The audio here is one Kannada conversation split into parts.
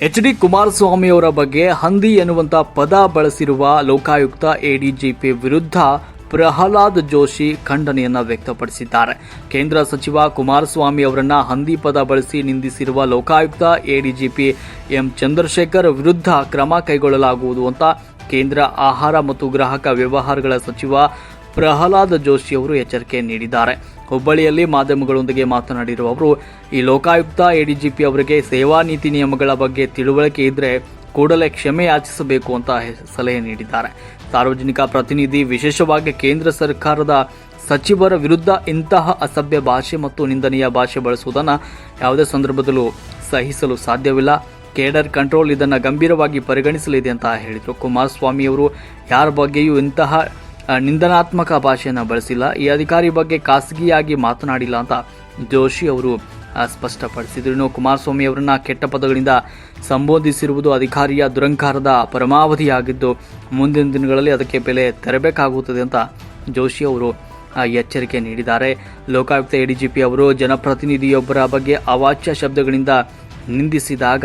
ಎಚ್ ಡಿ ಕುಮಾರಸ್ವಾಮಿಯವರ ಬಗ್ಗೆ ಹಂದಿ ಎನ್ನುವಂತ ಪದ ಬಳಸಿರುವ ಲೋಕಾಯುಕ್ತ ಎಡಿಜಿಪಿ ವಿರುದ್ಧ ಪ್ರಹ್ಲಾದ್ ಜೋಶಿ ಖಂಡನೆಯನ್ನ ವ್ಯಕ್ತಪಡಿಸಿದ್ದಾರೆ. ಕೇಂದ್ರ ಸಚಿವ ಕುಮಾರಸ್ವಾಮಿ ಅವರನ್ನ ಹಂದಿ ಪದ ಬಳಸಿ ನಿಂದಿಸಿರುವ ಲೋಕಾಯುಕ್ತ ಎಡಿಜಿಪಿ ಎಂ ಚಂದ್ರಶೇಖರ್ ವಿರುದ್ಧ ಕ್ರಮ ಕೈಗೊಳ್ಳಲಾಗುವುದು ಅಂತ ಕೇಂದ್ರ ಆಹಾರ ಮತ್ತು ಗ್ರಾಹಕ ವ್ಯವಹಾರಗಳ ಸಚಿವ ಪ್ರಹ್ಲಾದ್ ಜೋಶಿಯವರು ಎಚ್ಚರಿಕೆ ನೀಡಿದ್ದಾರೆ. ಹುಬ್ಬಳ್ಳಿಯಲ್ಲಿ ಮಾಧ್ಯಮಗಳೊಂದಿಗೆ ಮಾತನಾಡಿರುವ ಅವರು, ಈ ಲೋಕಾಯುಕ್ತ ಎಡಿಜಿಪಿ ಅವರಿಗೆ ಸೇವಾ ನೀತಿ ನಿಯಮಗಳ ಬಗ್ಗೆ ತಿಳುವಳಿಕೆ ಇದ್ರೆ ಕೂಡಲೇ ಕ್ಷಮೆ ಯಾಚಿಸಬೇಕು ಅಂತ ಸಲಹೆ ನೀಡಿದ್ದಾರೆ. ಸಾರ್ವಜನಿಕ ಪ್ರತಿನಿಧಿ, ವಿಶೇಷವಾಗಿ ಕೇಂದ್ರ ಸರ್ಕಾರದ ಸಚಿವರ ವಿರುದ್ಧ ಇಂತಹ ಅಸಭ್ಯ ಭಾಷೆ ಮತ್ತು ನಿಂದನೀಯ ಭಾಷೆ ಬಳಸುವುದನ್ನು ಯಾವುದೇ ಸಂದರ್ಭದಲ್ಲೂ ಸಹಿಸಲು ಸಾಧ್ಯವಿಲ್ಲ. ಕೇಡರ್ ಕಂಟ್ರೋಲ್ ಇದನ್ನು ಗಂಭೀರವಾಗಿ ಪರಿಗಣಿಸಲಿದೆ ಅಂತ ಹೇಳಿದರು. ಕುಮಾರಸ್ವಾಮಿಯವರು ಯಾರ ಬಗ್ಗೆಯೂ ಇಂತಹ ನಿಂದನಾತ್ಮಕ ಭಾಷೆಯನ್ನು ಬಳಸಿಲ್ಲ. ಈ ಅಧಿಕಾರಿ ಬಗ್ಗೆ ಖಾಸಗಿಯಾಗಿ ಮಾತನಾಡಿಲ್ಲ ಅಂತ ಜೋಶಿ ಅವರು ಸ್ಪಷ್ಟಪಡಿಸಿದ್ರು. ಕುಮಾರಸ್ವಾಮಿ ಅವರನ್ನ ಕೆಟ್ಟ ಪದಗಳಿಂದ ಸಂಬೋಧಿಸಿರುವುದು ಅಧಿಕಾರಿಯ ದುರಂಕಾರದ ಪರಮಾವಧಿಯಾಗಿದ್ದು, ಮುಂದಿನ ದಿನಗಳಲ್ಲಿ ಅದಕ್ಕೆ ಬೆಲೆ ತೆರಬೇಕಾಗುತ್ತದೆ ಅಂತ ಜೋಶಿ ಅವರು ಎಚ್ಚರಿಕೆ ನೀಡಿದ್ದಾರೆ. ಲೋಕಾಯುಕ್ತ ಎಡಿಜಿಪಿ ಅವರು, ಜನಪ್ರತಿನಿಧಿಯೊಬ್ಬರ ಬಗ್ಗೆ ಅವಾಚ್ಯ ಶಬ್ದಗಳಿಂದ ನಿಂದಿಸಿದಾಗ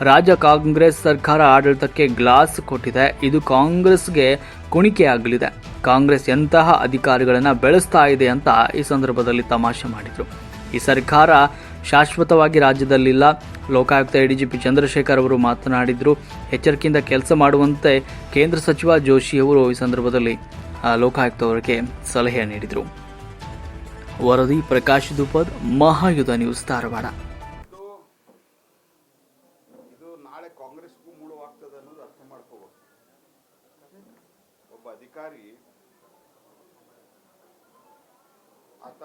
ರಾಜ್ಯ ಕಾಂಗ್ರೆಸ್ ಸರ್ಕಾರ ಆಡಳಿತಕ್ಕೆ ಗ್ಲಾಸ್ ಕೊಟ್ಟಿದೆ. ಇದು ಕಾಂಗ್ರೆಸ್ಗೆ ಕುಣಿಕೆಯಾಗಲಿದೆ. ಕಾಂಗ್ರೆಸ್ ಎಂತಹ ಅಧಿಕಾರಿಗಳನ್ನು ಬೆಳೆಸ್ತಾ ಇದೆ ಅಂತ ಈ ಸಂದರ್ಭದಲ್ಲಿ ತಮಾಷೆ ಮಾಡಿದರು. ಈ ಸರ್ಕಾರ ಶಾಶ್ವತವಾಗಿ ರಾಜ್ಯದಲ್ಲಿಲ್ಲ. ಲೋಕಾಯುಕ್ತ ಎಡಿಜಿಪಿ ಚಂದ್ರಶೇಖರ್ ಅವರು ಮಾತನಾಡಿದರು. ಎಚ್ಚರಿಕೆಯಿಂದ ಕೆಲಸ ಮಾಡುವಂತೆ ಕೇಂದ್ರ ಸಚಿವ ಜೋಶಿ ಅವರು ಈ ಸಂದರ್ಭದಲ್ಲಿ ಲೋಕಾಯುಕ್ತ ಅವರಿಗೆ ಸಲಹೆ ನೀಡಿದರು. ವರದಿ ಪ್ರಕಾಶ್ ದುಪದ್, ಮಹಾಯುಧ ನ್ಯೂಸ್ ಧಾರವಾಡ. ನಾಳೆ ಕಾಂಗ್ರೆಸ್ಗೂ ಮುಳುವಾಗ್ತದೆ ಅನ್ನೋದು ಅರ್ಥ ಮಾಡ್ಕೋಬೇಕು. ಒಬ್ಬ ಅಧಿಕಾರಿ ಆತ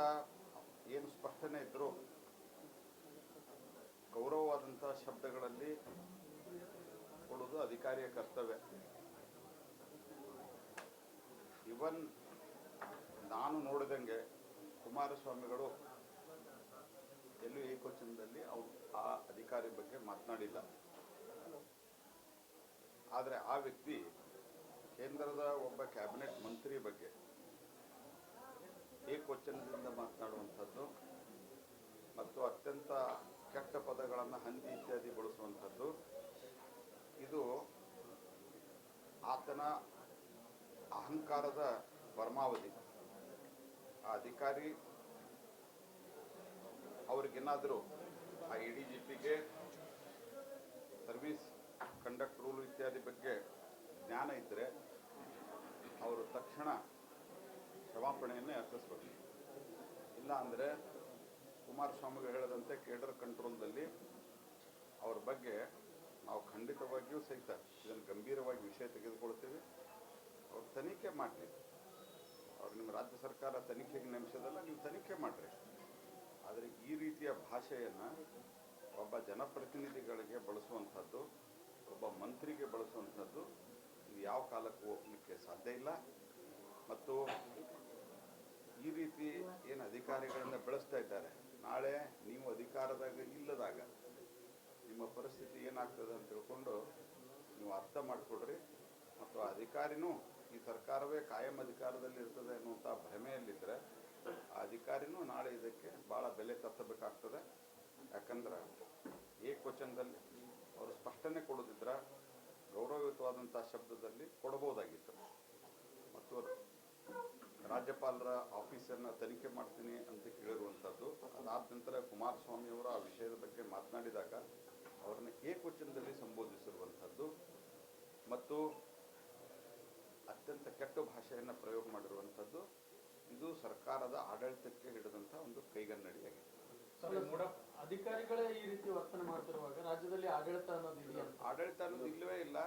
ಏನು ಸ್ಪಷ್ಟನೆ ಇದ್ರು ಗೌರವವಾದಂತಹ ಶಬ್ದಗಳಲ್ಲಿ ಕೊಡೋದು ಅಧಿಕಾರಿಯ ಕರ್ತವ್ಯ. ಇವನ್ ನಾನು ನೋಡಿದಂಗೆ ಕುಮಾರಸ್ವಾಮಿಗಳು ಎಲ್ಲೂ ಏಕವಚನದಲ್ಲಿ ಅವ್ರು ಆ ಅಧಿಕಾರಿ ಬಗ್ಗೆ ಮಾತನಾಡಿಲ್ಲ. ಆದರೆ ಆ ವ್ಯಕ್ತಿ ಕೇಂದ್ರದ ಒಬ್ಬ ಕ್ಯಾಬಿನೆಟ್ ಮಂತ್ರಿ ಬಗ್ಗೆ ಏಕವಚನದಿಂದ ಮಾತನಾಡುವಂಥದ್ದು ಮತ್ತು ಅತ್ಯಂತ ಕೆಟ್ಟ ಪದಗಳನ್ನು ಹಂದಿ ಇತ್ಯಾದಿ ಬಳಸುವಂಥದ್ದು, ಇದು ಆತನ ಅಹಂಕಾರದ ಪರಮಾವಧಿ. ಆ ಅಧಿಕಾರಿ ಅವ್ರಿಗೇನಾದರೂ ಆ ಇ ಡಿ ಜಿ ಪಿಗೆ ಸರ್ವಿಸ್ ಕಂಡಕ್ಟ್ ರೂಲ್ ಇತ್ಯಾದಿ ಬಗ್ಗೆ ಜ್ಞಾನ ಇದ್ದರೆ ಅವರು ತಕ್ಷಣ ಕ್ಷಮಾಪಣೆಯನ್ನು ಯಾಚಿಸ್ಬೇಕು ಇಲ್ಲ ಅಂದರೆ ಕುಮಾರಸ್ವಾಮಿಗೆ ಹೇಳಿದಂತೆ ಕೇಡರ್ ಕಂಟ್ರೋಲ್ದಲ್ಲಿ ಅವ್ರ ಬಗ್ಗೆ ನಾವು ಖಂಡಿತವಾಗಿಯೂ ಸಹಿತ ಇದನ್ನು ಗಂಭೀರವಾಗಿ ವಿಷಯ ತೆಗೆದುಕೊಳ್ತೀವಿ. ಅವ್ರು ತನಿಖೆ ಮಾಡಲಿ. ಅವ್ರು ನಿಮ್ಮ ರಾಜ್ಯ ಸರ್ಕಾರ ತನಿಖೆಗೆ ನೇಮಿಸೋದಲ್ಲ ನೀವು ತನಿಖೆ ಮಾಡಿರಿ. ಆದರೆ ಈ ರೀತಿಯ ಭಾಷೆಯನ್ನು ಒಬ್ಬ ಜನಪ್ರತಿನಿಧಿಗಳಿಗೆ ಬಳಸುವಂಥದ್ದು ಒಬ್ಬ ಮಂತ್ರಿಗೆ ಬಳಸುವಂಥದ್ದು ಯಾವ ಕಾಲಕ್ಕೂ ಹೋಗಲಿಕ್ಕೆ ಸಾಧ್ಯ ಇಲ್ಲ. ಮತ್ತು ಈ ರೀತಿ ಏನು ಅಧಿಕಾರಿಗಳನ್ನು ಬೆಳೆಸ್ತಾ ಇದ್ದಾರೆ. ನಾಳೆ ನೀವು ಅಧಿಕಾರದಾಗ ಇಲ್ಲದಾಗ ನಿಮ್ಮ ಪರಿಸ್ಥಿತಿ ಏನಾಗ್ತದೆ ಅಂತ ತಿಳ್ಕೊಂಡು ನೀವು ಅರ್ಥ ಮಾಡಿಕೊಡ್ರಿ ಮತ್ತು ಅಧಿಕಾರಿನೂ ಈ ಸರ್ಕಾರವೇ ಕಾಯಂ ಅಧಿಕಾರದಲ್ಲಿ ಇರ್ತದೆ ಅನ್ನುವಂಥ ಭ್ರಮೆಯಲ್ಲಿದ್ದರೆ ಆ ಅಧಿಕಾರಿನೂ ನಾಳೆ ಇದಕ್ಕೆ ಭಾಳ ಬೆಲೆ ತತ್ತಬೇಕಾಗ್ತದೆ ಯಾಕಂದ್ರೆ ಏಕವಚನದಲ್ಲಿ ಅವರು ಸ್ಪಷ್ಟನೆ ಕೊಡೋದಿದ್ರ ಗೌರವಯುತವಾದಂಥ ಶಬ್ದದಲ್ಲಿ ಕೊಡಬಹುದಾಗಿತ್ತು. ಮತ್ತು ರಾಜ್ಯಪಾಲರ ಆಫೀಸನ್ನು ತನಿಖೆ ಮಾಡ್ತೀನಿ ಅಂತ ಕೇಳಿರುವಂಥದ್ದು. ಅದಾದ ನಂತರ ಕುಮಾರಸ್ವಾಮಿ ಅವರು ಆ ವಿಷಯದ ಬಗ್ಗೆ ಮಾತನಾಡಿದಾಗ ಅವರನ್ನು ಏಕವಚನದಲ್ಲಿ ಸಂಬೋಧಿಸಿರುವಂಥದ್ದು. ಮತ್ತು ಅತ್ಯಂತ ಕೆಟ್ಟ ಭಾಷೆಯನ್ನು ಪ್ರಯೋಗ ಮಾಡಿರುವಂಥದ್ದು. ಇದು ಸರ್ಕಾರದ ಆಡಳಿತಕ್ಕೆ ಹಿಡಿದಂಥ ಒಂದು ಕೈಗನ್ನಡಿಯಾಗಿದೆ ಅಧಿಕಾರಿಗಳೇ ಈ ರೀತಿ ವರ್ತನೆ ಮಾಡ್ತಿರುವಾಗ ರಾಜ್ಯದಲ್ಲಿ ಆಡಳಿತ ಅನ್ನೋದು ಆಡಳಿತ ಅನ್ನೋದು ಇಲ್ಲವೇ ಇಲ್ಲ.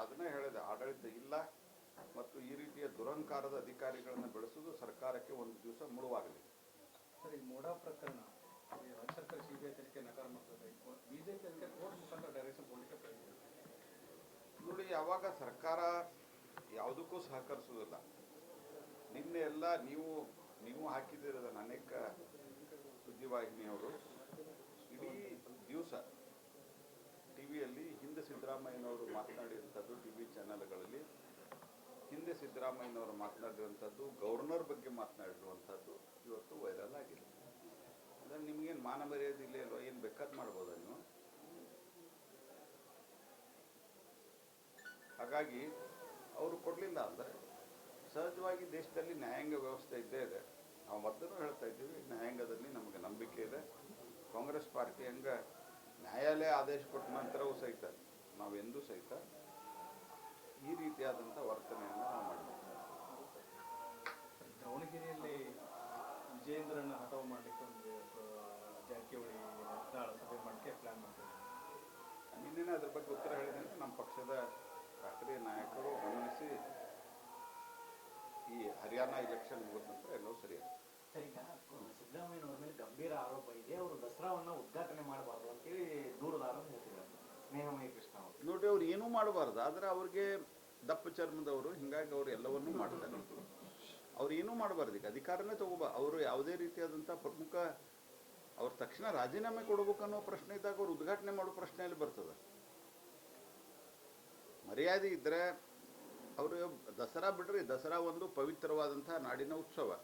ಅದನ್ನೇ ಹೇಳಿದೆ ಆಡಳಿತ ಇಲ್ಲ ಮತ್ತು ಈ ರೀತಿಯ ದುರಂಕಾರದ ಅಧಿಕಾರಿಗಳನ್ನು ಬೆಳೆಸುವುದು ಸರ್ಕಾರಕ್ಕೆ ಒಂದು ದಿವಸ ಮುಳುವಾಗಲಿ. ಸರ್ ಈ ಮೋಡಾ ಪ್ರಕರಣ ರಾಜ್ಯ ಸರ್ಕಾರ ಸಿಬಿಐ ತನಿಖೆ ನಕಾರ ಮಾಡ್ತದೆ. ಬಿಜೆಪಿ ಅದಕ್ಕೆ ಕೋರ್ಟ್ ಮುಖಾಂತರ ಡೈರೆಕ್ಷನ್ ಕೊಡಲಿಕ್ಕೆ ಪ್ರಯತ್ನ ನೋಡಿ ಯಾವಾಗ ಸರ್ಕಾರ ಯಾವುದಕ್ಕೂ ಸಹಕರಿಸುವುದಿಲ್ಲ. ನಿನ್ನೆ ಎಲ್ಲ ನೀವು ನೀವು ಹಾಕಿದ್ದೀರ ಅನೇಕ ಸುದ್ದಿವಾಹಿನಿಯವರು ಇಡೀ ದಿವಸ ವಿಯಲ್ಲಿ ಹಿಂದೆ ಸಿದ್ದರಾಮಯ್ಯನವರು ಮಾತನಾಡಿರುವಂಥದ್ದು ಟಿ ವಿ ಚಾನೆಲ್ಗಳಲ್ಲಿ. ಹಿಂದೆ ಸಿದ್ದರಾಮಯ್ಯನವರು ಮಾತನಾಡಿರುವಂಥದ್ದು, ಗವರ್ನರ್ ಬಗ್ಗೆ ಮಾತನಾಡಿರುವಂಥದ್ದು ಇವತ್ತು ವೈರಲ್ ಆಗಿದೆ. ಅಂದರೆ ನಿಮಗೇನು ಮಾನ ಮರ್ಯಾದೆ ಇಲ್ಲ ಅಲ್ವಾ ಏನು ಬೇಕಾದ್ ಮಾಡ್ಬೋದಾ ನೀವು? ಹಾಗಾಗಿ ಅವರು ಕೊಡಲಿಲ್ಲ ಅಂದರೆ ಸಹಜವಾಗಿ ದೇಶದಲ್ಲಿ ನ್ಯಾಯಾಂಗ ವ್ಯವಸ್ಥೆ ಇದ್ದೇ ಇದೆ. ನಾವು ಮೊದಲು ಹೇಳ್ತಾ ಇದ್ದೀವಿ, ನ್ಯಾಯಾಂಗದಲ್ಲಿ ನಮಗೆ ನಂಬಿಕೆ ಇದೆ. ಕಾಂಗ್ರೆಸ್ ಪಾರ್ಟಿ ಹಂಗ ನ್ಯಾಯಾಲಯ ಆದೇಶ ಕೊಟ್ಟ ನಂತರವೂ ಸಹಿತ ನಾವೆಂದೂ ಎಂದೂ ಸಹಿತ ಈ ರೀತಿಯಾದಂಥ ವರ್ತನೆಯನ್ನು ನಾವು ಮಾಡಬೇಕು. ದಾವಣಗೆರೆಯಲ್ಲಿ ವಿಜಯೇಂದ್ರನ ಹಠವು ಮಾಡಲಿಕ್ಕೆ ಒಂದು ಜಾರಕಿಹೊಳಿ ಸಭೆ ಮಾಡಲಿಕ್ಕೆ ಪ್ಲಾನ್ ಮಾಡ್ತಿದ್ದಾರೆ ನಿನ್ನೆ ಅದ್ರ ಬಗ್ಗೆ ಉತ್ತರ ಹೇಳಿದ್ದೇನೆ. ನಮ್ಮ ಪಕ್ಷದ ರಾಷ್ಟ್ರೀಯ ನಾಯಕರು ಗಮನಿಸಿ ಈ ಹರಿಯಾಣ ಇಲೆಕ್ಷನ್ ಮುಗಿದ ನಂತರ ಎಲ್ಲವೂ ಸರಿಯಾಗುತ್ತೆ ಸಿದ್ದರಾಮಯ್ಯನವ್ರ ಮೇಲೆ ಗಂಭೀರ ಆರೋಪ ಇದೆ. ಅವರು ದಸರಾವನ್ನ ಉದ್ಘಾಟನೆ ಮಾಡಬಾರ್ದು ಕೃಷ್ಣ ಅವರು. ಏನೂ ಮಾಡಬಾರ್ದು. ಆದರೆ ಅವ್ರಿಗೆ ದಪ್ಪ ಚರ್ಮದವರು, ಹಿಂಗಾಗಿ ಅವ್ರು ಎಲ್ಲವನ್ನೂ ಮಾಡ್ತಾರೆ. ಅವ್ರು ಏನೂ ಮಾಡಬಾರ್ದು. ಈಗ ಅಧಿಕಾರನೇ ತಗೋಬಾ, ಅವರು ಯಾವುದೇ ರೀತಿಯಾದಂಥ ಪ್ರಮುಖ ಅವ್ರ ತಕ್ಷಣ ರಾಜೀನಾಮೆ ಕೊಡಬೇಕು ಅನ್ನೋ ಪ್ರಶ್ನೆ ಇದ್ದಾಗ ಅವ್ರು ಉದ್ಘಾಟನೆ ಮಾಡೋ ಪ್ರಶ್ನೆಯಲ್ಲಿ ಬರ್ತದೆ. ಮರ್ಯಾದೆ ಇದ್ದರೆ ಅವರು ದಸರಾ ಬಿಡ್ರಿ, ದಸರಾ ಒಂದು ಪವಿತ್ರವಾದಂಥ ನಾಡಿನ ಉತ್ಸವ.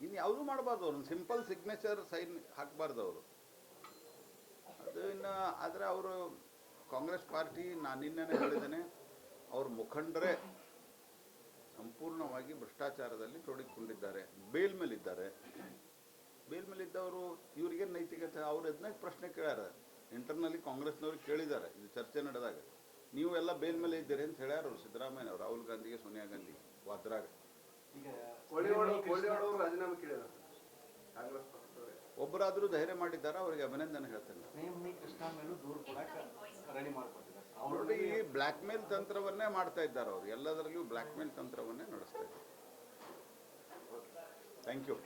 ಇನ್ನು ಯಾವುದೂ ಮಾಡಬಾರ್ದು. ಅವ್ರು ಸಿಂಪಲ್ ಸಿಗ್ನೇಚರ್ ಸೈನ್ ಹಾಕಬಾರ್ದು ಅವರು. ಅದು ಇನ್ನು ಆದರೆ ಅವರು ಕಾಂಗ್ರೆಸ್ ಪಾರ್ಟಿ ನಾನು ನಿನ್ನೆ ಹೇಳಿದ್ದೇನೆ. ಅವ್ರ ಮುಖಂಡರೇ ಸಂಪೂರ್ಣವಾಗಿ ಭ್ರಷ್ಟಾಚಾರದಲ್ಲಿ ತೊಡಗಿಕೊಂಡಿದ್ದಾರೆ. ಬೇಲ್ ಮೇಲಿದ್ದಾರೆ. ಬೇಲ್ ಮೇಲಿದ್ದವರು ಇವರಿಗೆ ನೈತಿಕತೆ? ಅವ್ರು ಅದನ್ನ ಪ್ರಶ್ನೆ ಕೇಳ್ಯಾರ. ಇಂಟರ್ನಲಿ ಕಾಂಗ್ರೆಸ್ನವ್ರು ಕೇಳಿದ್ದಾರೆ. ಇದು ಚರ್ಚೆ ನಡೆದಾಗ. ನೀವು ಎಲ್ಲ ಬೇಲ್ ಮೇಲೆ ಇದ್ದೀರಿ ಅಂತ ಹೇಳ್ಯಾರ ಅವರು ಸಿದ್ದರಾಮಯ್ಯ ಅವರು ರಾಹುಲ್ ಗಾಂಧಿಗೆ, ಸೋನಿಯಾ ಗಾಂಧಿ, ವಾದ್ರಾಗ. ರಾಜೀನಾಮೆ ಕೇಳಿದ್ರು. ಕಾಂಗ್ರೆಸ್ ಒಬ್ಬರಾದರೂ ಧೈರ್ಯ ಮಾಡಿದ್ದಾರೆ? ಅವರಿಗೆ ಅಭಿನಂದನೆ ಹೇಳ್ತೇನೆ. ನೋಡಿ ಈ ಬ್ಲ್ಯಾಕ್ ಮೇಲ್ ತಂತ್ರವನ್ನೇ ಮಾಡ್ತಾ ಇದ್ದಾರೆ ಅವರು. ಎಲ್ಲದರಲ್ಲಿಯೂ ಬ್ಲ್ಯಾಕ್ ಮೇಲ್ ತಂತ್ರವನ್ನೇ ನಡೆಸ್ತಾ ಇದ್ದಾರೆ. Thank you.